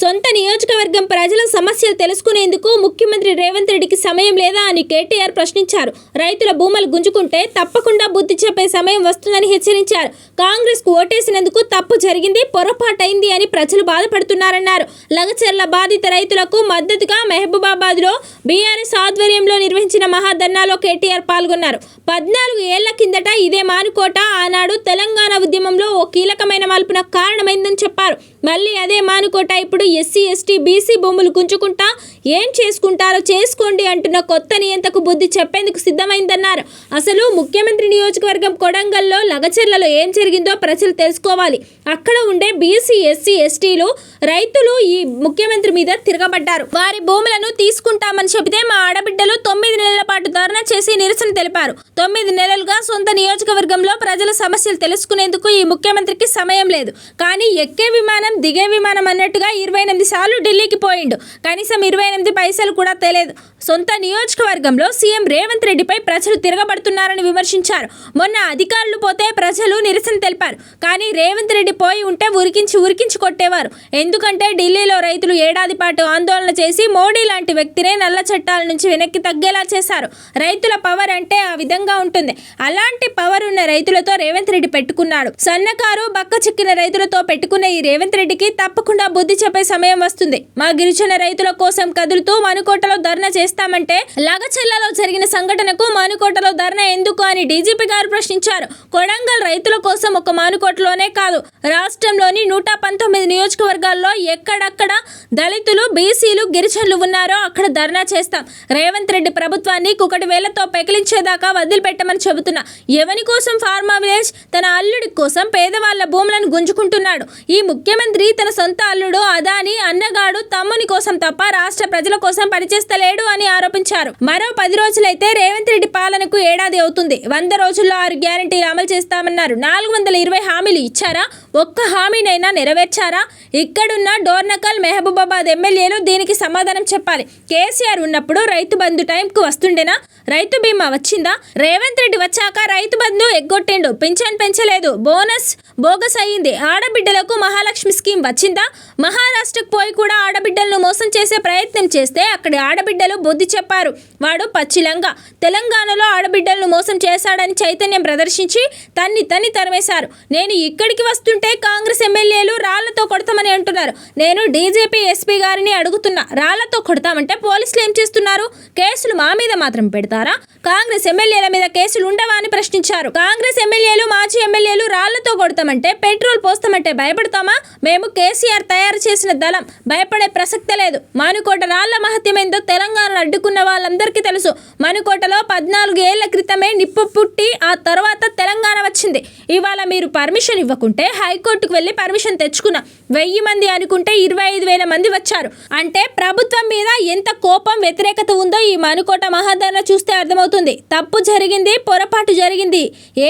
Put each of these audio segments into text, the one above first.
సొంత నియోజకవర్గం ప్రజల సమస్యలు తెలుసుకునేందుకు ముఖ్యమంత్రి రేవంత్ రెడ్డికి సమయం లేదా అని కేటీఆర్ ప్రశ్నించారు. రైతుల భూములు గుంజుకుంటే తప్పకుండా బుద్ధి చెప్పే సమయం వస్తుందని హెచ్చరించారు. కాంగ్రెస్కు ఓటేసినందుకు తప్పు జరిగింది పొరపాటైంది అని ప్రజలు బాధపడుతున్నారన్నారు. లగచర్ల బాధిత రైతులకు మద్దతుగా మహబూబాబాద్లో బీఆర్ఎస్ ఆధ్వర్యంలో నిర్వహించిన మహాధర్నాలో కేటీఆర్ పాల్గొన్నారు. పద్నాలుగు ఏళ్ళ కిందట ఇదే మానుకోట. ఆనాడు తెలంగాణ ఉద్యమంలో ఓ కీలకమైన మలుపున కారణమైందని చెప్పారు. మళ్ళీ అదే మానుకోట ఇప్పుడు ఎస్సీ ఎస్టీ బీసీ భూములు గుంజుకుంటా ఏం చేసుకుంటారో చేసుకోండి అంటున్న కొత్త నియంతకు బుద్ధి చెప్పేందుకు సిద్ధమైందన్నారు. అసలు ముఖ్యమంత్రి నియోజకవర్గం కొడంగల్లో లగచెర్లలో ఏం జరిగిందో ప్రజలు తెలుసుకోవాలి. అక్కడ ఉండే బీసీ ఎస్సీ ఎస్టీలు రైతులు ఈ ముఖ్యమంత్రి మీద తిరగబడ్డారు. వారి భూములను తీసుకుంటామని చెబితే మా ఆడబిడ్డలు తొమ్మిది నెలల పాటు ధర్నా చేసి నిరసన తెలిపారు. తొమ్మిది నెలలుగా సొంత నియోజకవర్గంలో ప్రజల సమస్యలు తెలుసుకునేందుకు ఈ ముఖ్యమంత్రికి సమయం లేదు. కానీ ఎక్కే విమానం దిగే విమానం అన్నట్టుగా ఇరవై ఎనిమిది సార్లు ఢిల్లీకి పోయిండు. కనీసం ఇరవై ఎనిమిది పైసలు కూడా తెలియదు. సొంత నియోజకవర్గంలో సీఎం రేవంత్ రెడ్డిపై ప్రజలు తిరగబడుతున్నారని విమర్శించారు. మొన్న అధికారులు పోతే ప్రజలు నిరసన తెలిపారు. కానీ రేవంత్ రెడ్డి పోయి ఉంటే ఉరికించి ఉరికించి కొట్టేవారు. ఎందుకంటే ఢిల్లీలో రైతులు ఏడాది పాటు ఆందోళన చేసి మోడీ లాంటి వ్యక్తినే నల్ల చట్టాల నుంచి వెనక్కి తగ్గేలా చేశారు. రైతుల పవర్ అంటే ఆ విధంగా ఉంటుంది. అలాంటి పవర్ ఉన్న రైతులతో రేవంత్ రెడ్డి పెట్టుకున్నాడు. సన్నకారు బక్క చిక్కిన రైతులతో పెట్టుకున్న ఈ రేవంత్ రెడ్డికి తప్పకుండా బుద్ధి చెప్పే సమయం వస్తుంది. మా గిరిజన రైతుల కోసం కదులుతూ మనుకోటలో ధర్నా చేస్తామంటే లాగచెల్లలో జరిగిన సంఘటనకు మానుకోటలో ధర్నా ఎందుకు అని డీజీపీ గారు ప్రశ్నించారు. కొడంగల్ రైతుల కోసం ఒక మానుకోటలోనే కాదు రాష్ట్రంలోని నూట పంతొమ్మిది నియోజకవర్గాల్లో ఎక్కడక్కడ దళితులు బీసీలు గిరిజనులు ఉన్నారో అక్కడ ధర్నా చేస్తాం. రేవంత్ రెడ్డి ప్రభుత్వాన్ని కుకటి వేలతో పెకిలించేదాకా వదిలిపెట్టమని చెబుతున్నా. ఎవని కోసం ఫార్మా విలేజ్? తన అల్లుడి కోసం పేదవాళ్ళ భూములను గుంజుకుంటున్నాడు. ఈ ముఖ్యమంత్రి తన సొంత అల్లుడు అదా అదాని అన్నగాడు తమ్ముని కోసం తప్ప రాష్ట్ర ప్రజల కోసం పనిచేస్తలేడు అని ఆరోపించారు. మరో పది రోజులైతే రేవంత్ రెడ్డి పాలనకు ఏడాది అవుతుంది. వంద రోజుల్లో ఆరు గ్యారంటీలు అమలు చేస్తామన్నారు. నాలుగు వందల ఇరవై హామీలు ఇచ్చారా? ఒక్క హామీనైనా నెరవేర్చారా? ఇక్కడున్న డోర్నకల్ మెహబూబాబాద్ ఎమ్మెల్యేలు దీనికి సమాధానం చెప్పాలి. కేసీఆర్ ఉన్నప్పుడు రైతు బంధు టైంకు వస్తుండేనా? రైతు బీమా వచ్చిందా? రేవంత్ రెడ్డి వచ్చాక రైతు బంధు ఎగ్గొట్టిండు. పింఛన్ పెంచలేదు. బోనస్ బోగస్ అయ్యింది. ఆడబిడ్డలకు మహాలక్ష్మి స్కీమ్ వచ్చిందా? మహారాష్ట్రకు పోయి కూడా ఆడబిడ్డలను మోసం చేసే ప్రయత్నం చేస్తే అక్కడి ఆడబిడ్డలు బుద్ధి చెప్పారు. వాడు పచ్చిలంగా. తెలంగాణలో ఆడబిడ్డలను మోసం చేశాడని చైతన్యం ప్రదర్శించి తన్ని తన్ని తరిమేశారు. నేను ఇక్కడికి వస్తుంటే కాంగ్రెస్ ఎమ్మెల్యేలు రాళ్ళతో కొడతామని అంటున్నారు. నేను డీజీపీ ఎస్పీ గారిని అడుగుతున్నా. రాళ్ళతో కొడతామంటే పోలీసులు ఏం చేస్తున్నారు? కేసులు మా మీద మాత్రం పెడతారు? కాంగ్రెస్ ఎమ్మెల్యేల మీద కేసులు ఉండవా అని ప్రశ్నించారు. కాంగ్రెస్ ఎమ్మెల్యేలు మాజీ ఎమ్మెల్యేలు రాళ్ళతో కొడతామంటే పెట్రోల్ పోస్తామంటే భయపడతామా? మేము కేసీఆర్ తయారు చేసిన దళం. భయపడే ప్రసక్తి లేదు. మనుకోట రాళ్ళ మహత్యమేందో తెలంగాణను అడ్డుకున్న వాళ్ళందరికీ తెలుసు. మనుకోటలో పద్నాలుగు ఏళ్ళ క్రితమే నిప్పు పుట్టి ఆ తర్వాత తెలంగాణ వచ్చింది. ఇవాళ మీరు పర్మిషన్ ఇవ్వకుంటే హైకోర్టుకు వెళ్ళి పర్మిషన్ తెచ్చుకున్నా. వెయ్యి మంది అనుకుంటే ఇరవై ఐదు వేల మంది వచ్చారు. అంటే ప్రభుత్వం మీద ఎంత కోపం వ్యతిరేకత ఉందో ఈ మనుకోట మహాధరణ చూస్తే అర్థమవుతుంది. తప్పు జరిగింది పొరపాటు జరిగింది.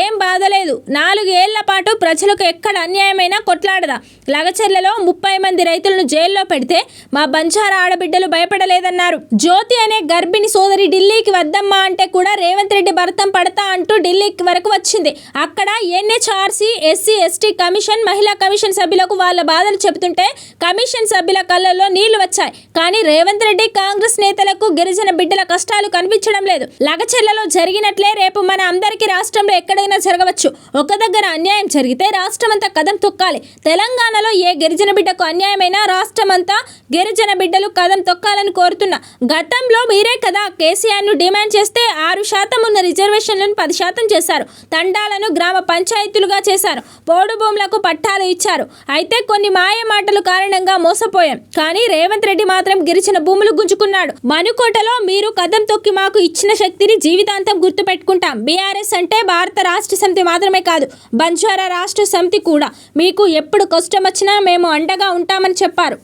ఏం బాధ లేదు. నాలుగు పాటు ప్రజలకు ఎక్కడ అన్యాయమైనా కొట్లాడదా? లగచర్లలో ముప్పై మంది రైతులను జైల్లో పెడితే మా బంజారా ఆడబిడ్డలు భయపడలేదన్నారు. జ్యోతి అనే గర్భిణి సోదరి ఢిల్లీకి వద్దమ్మా అంటే కూడా రేవంత్ రెడ్డి భర్తం పడతా అంటూ ఢిల్లీకి వరకు వచ్చింది. అక్కడ ఎన్హెచ్ఆర్సీ ఎస్సీ ఎస్టీ కమిషన్ మహిళా కమిషన్ సభ్యులకు వాళ్ళ బాధలు చెబుతుంటే కమిషన్ సభ్యుల కళ్ళల్లో నీళ్ళు వచ్చాయి. కానీ రేవంత్ రెడ్డి కాంగ్రెస్ నేతలకు గిరిజన బిడ్డల కష్టాలు కనిపించడం లేదు. లగచెర్లలో జరిగినట్లే రేపు మన అందరికీ రాష్ట్రంలో ఎక్కడైనా జరగవచ్చు. ఒక దగ్గర అన్యాయం జరిగితే రాష్ట్రం అంతా కదం తొక్కాలి. తెలంగాణలో ఏ గిరిజన బిడ్డకు అన్యాయమైనా రాష్ట్రం అంతా గిరిజన బిడ్డలు కదం తొక్కాలని కోరుతున్నా. గతంలో మీరే కదా కేసీఆర్ను డిమాండ్ చేస్తే ఆరు శాతం ఉన్న రిజర్వేషన్లను పది శాతం చేశారు. తండాలను గ్రామ పంచాయతీలుగా చేశారు. పోడు భూములకు పట్టాలు ఇచ్చారు. అయితే కొన్ని మాయ మాటలు కారణంగా మోసపోయాం. కానీ రేవంత్ రెడ్డి మాత్రం గిరిజన భూములు గుంజుకున్నాడు. మనుకోటలో మీరు కదం తొక్కి మాకు ఇచ్చిన శక్తిని జీవితాంతం గుర్తుపెట్టుకుంటాం. బీఆర్ఎస్ అంటే భారత రాష్ట్ర సమితి మాత్రమే కాదు బంజారా రాష్ట్ర సమితి కూడా. మీకు ఎప్పుడు కష్టం వచ్చినా మేము అండగా ఉంటామని చెప్పారు.